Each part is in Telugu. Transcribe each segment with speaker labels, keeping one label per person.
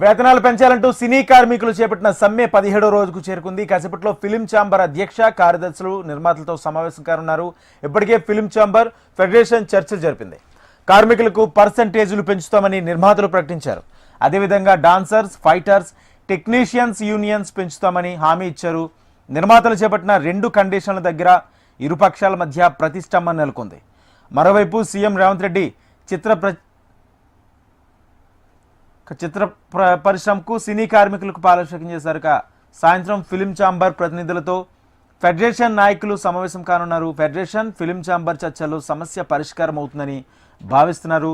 Speaker 1: వేతనాలు పెంచాలంటూ సినీ కార్మికులు చేపట్టిన సమ్మె పదిహేడో రోజుకు చేరుకుంది. కాసేపట్లో ఫిలిం ఛాంబర్ అధ్యక్ష కార్యదర్శులు నిర్మాతలతో సమావేశం కానున్నారు. ఇప్పటికే ఫిలిం ఛాంబర్ ఫెడరేషన్ చర్చలు జరిపింది. కార్మికులకు పర్సంటేజీలు పెంచుతామని నిర్మాతలు ప్రకటించారు. అదేవిధంగా డాన్సర్స్ ఫైటర్స్ టెక్నీషియన్స్ యూనియన్స్ పెంచుతామని హామీ ఇచ్చారు. నిర్మాతలు చేపట్టిన రెండు కండిషన్ల దగ్గర ఇరు పక్షాల మధ్య ప్రతిష్టంభన నెలకొంది. మరోవైపు సీఎం రేవంత్ రెడ్డి చిత్ర ప్ర చిత్ర పరిశ్రమకు సినీ కార్మికులకు పాలాభిషేకం చేశారు. సాయంత్రం ఫిలిం ఛాంబర్ ప్రతినిధులతో ఫెడరేషన్ నాయకులు సమావేశం కానున్నారు. ఫెడరేషన్ ఫిలిం ఛాంబర్ చర్చలు సమస్య పరిష్కారం అవుతుందని భావిస్తున్నారు.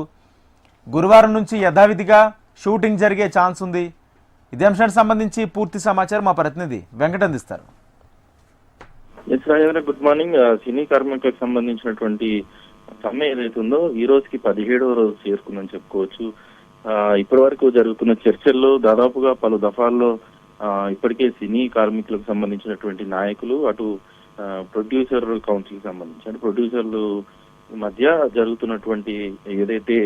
Speaker 1: గురువారం నుంచి యథావిధిగా షూటింగ్ జరిగే ఛాన్స్ ఉంది. ఇదే అంశానికి సంబంధించి పూర్తి సమాచారం మా ప్రతినిధి వెంకట అందిస్తారు
Speaker 2: ఎస్ రాజేంద్ర గుడ్ మార్నింగ్ సినీ కార్మికులకు సంబంధించినటువంటి సమ్మె ఏదైతే ఉందో ఈ రోజుకి పదిహేడవ రోజు చేరుకుందని చెప్పుకోవచ్చు. ఇప్పటి వరకు జరుగుతున్న చర్చల్లో దాదాపుగా పలు దఫాల్లో ఆ, ఇప్పటికే సినీ కార్మికులకు సంబంధించినటువంటి నాయకులు అటు ప్రొడ్యూసర్ కౌన్సిల్ సంబంధించి అంటే ప్రొడ్యూసర్లు మధ్య జరుగుతున్నటువంటి ఏదైతే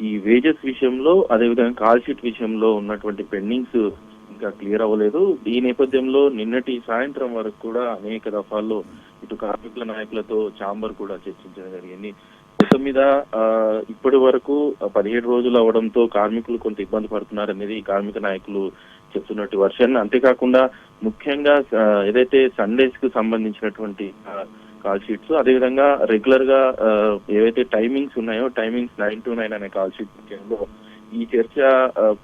Speaker 2: ఈ వేజెస్ విషయంలో అదేవిధంగా కాల్ షీట్ విషయంలో ఉన్నటువంటి పెండింగ్స్ ఇంకా క్లియర్ అవ్వలేదు. ఈ నేపథ్యంలో నిన్నటి సాయంత్రం వరకు కూడా అనేక దఫాల్లో ఇటు కార్మికుల నాయకులతో చాంబర్ కూడా చర్చించడం జరిగింది. మొత్తం మీద ఆ, ఇప్పటి వరకు పదిహేడు రోజులు అవడంతో కార్మికులు కొంత ఇబ్బంది పడుతున్నారు అనేది కార్మిక నాయకులు చెప్తున్నట్టు వర్షన్ అంతేకాకుండా ముఖ్యంగా ఏదైతే సండేస్కు సంబంధించినటువంటి కాల్ షీట్స్ అదేవిధంగా రెగ్యులర్గా ఆ, ఏవైతే టైమింగ్స్ ఉన్నాయో టైమింగ్స్ నైన్ టు నైన్ అనే కాల్ షీట్ విషయంలో ఈ చర్చ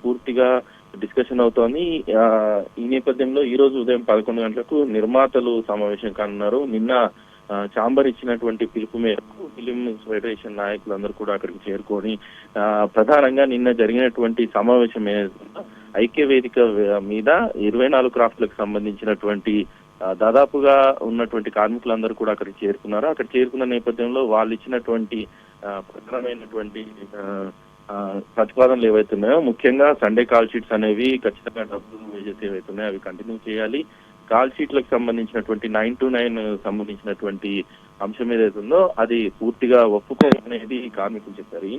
Speaker 2: పూర్తిగా డిస్కషన్ అవుతోంది. ఆ, ఈ నేపథ్యంలో ఈ రోజు ఉదయం పదకొండు గంటలకు నిర్మాతలు సమావేశం కానున్నారు. నిన్న చాంబర్ ఇచ్చినటువంటి పిలుపు మేరకు ఫిలిం ఫెడరేషన్ నాయకులందరూ కూడా అక్కడికి చేరుకొని ప్రధానంగా నిన్న జరిగినటువంటి సమావేశం ఐక్య వేదిక మీద ఇరవై నాలుగు క్రాఫ్ట్లకు సంబంధించినటువంటి దాదాపుగా ఉన్నటువంటి కార్మికులందరూ కూడా అక్కడికి చేరుకున్నారు. అక్కడ చేరుకున్న నేపథ్యంలో వాళ్ళు ఇచ్చినటువంటి ప్రధానమైనటువంటి ఆ, ప్రతిపాదనలు ఏవైతున్నాయో ముఖ్యంగా సండే కాల్ షీట్స్ అనేవి ఖచ్చితంగా డబ్బులు వేజెస్ అవి కంటిన్యూ చేయాలి. కాల్ షీట్లకు సంబంధించినటువంటి నైన్ టు నైన్ సంబంధించినటువంటి అంశం ఏదైతే ఉందో అది పూర్తిగా ఒప్పుకోమనేది కార్మికులు చెప్పారు. ఈ